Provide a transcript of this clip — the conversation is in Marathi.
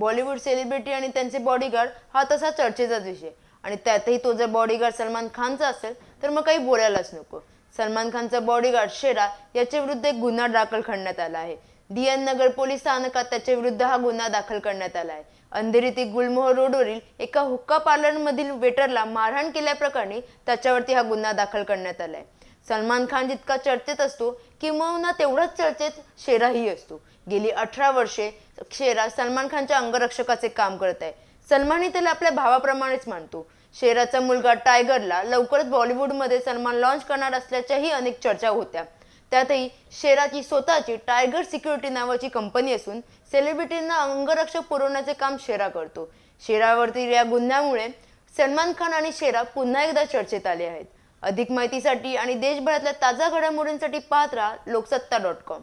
बॉलिवूड सेलिब्रिटी आणि त्यांचे बॉडीगार्ड हा तसा चर्चेचाच विषय. आणि त्यातही तो जर बॉडीगार्ड सलमान खानचा असेल तर मग काही बोलायलाच नको. सलमान खानचा बॉडीगार्ड शेरा याच्या विरुद्ध एक गुन्हा दाखल करण्यात आला आहे. दियन नगर पोलीस स्थानकात त्याच्या विरुद्ध हा गुन्हा दाखल करण्यात आला आहे. अंधेरीतील गुलमोहर रोडवरील एका हुक्का पार्लरमधील वेटरला मारहाण केल्याप्रकरणी त्याच्यावरती हा गुन्हा दाखल करण्यात आला आहे. सलमान खान जितका चर्चेत असतो किंवा तेवढाच चर्चेत शेराही असतो. गेली अठरा वर्षे शेरा सलमान खानच्या अंगरक्षकाचे काम करत आहे. सलमानही त्याला आपल्या भावाप्रमाणेच मानतो. शेराचा मुलगा टायगरला लवकरच बॉलिवूडमध्ये सलमान लॉन्च करणार असल्याच्याही अनेक चर्चा होत्या. त्यातही शेराची स्वतःची टायगर सिक्युरिटी नावाची कंपनी असून सेलिब्रिटींना अंगरक्षक पुरवण्याचे काम शेरा करतो. शेरावरती या गुन्ह्यामुळे सलमान खान आणि शेरा पुन्हा एकदा चर्चेत आले आहेत. अधिक माहितीसाठी आणि देशभरातल्या ताज्या घडामोडींसाठी पाहत राहा लोकसत्ता डॉट कॉम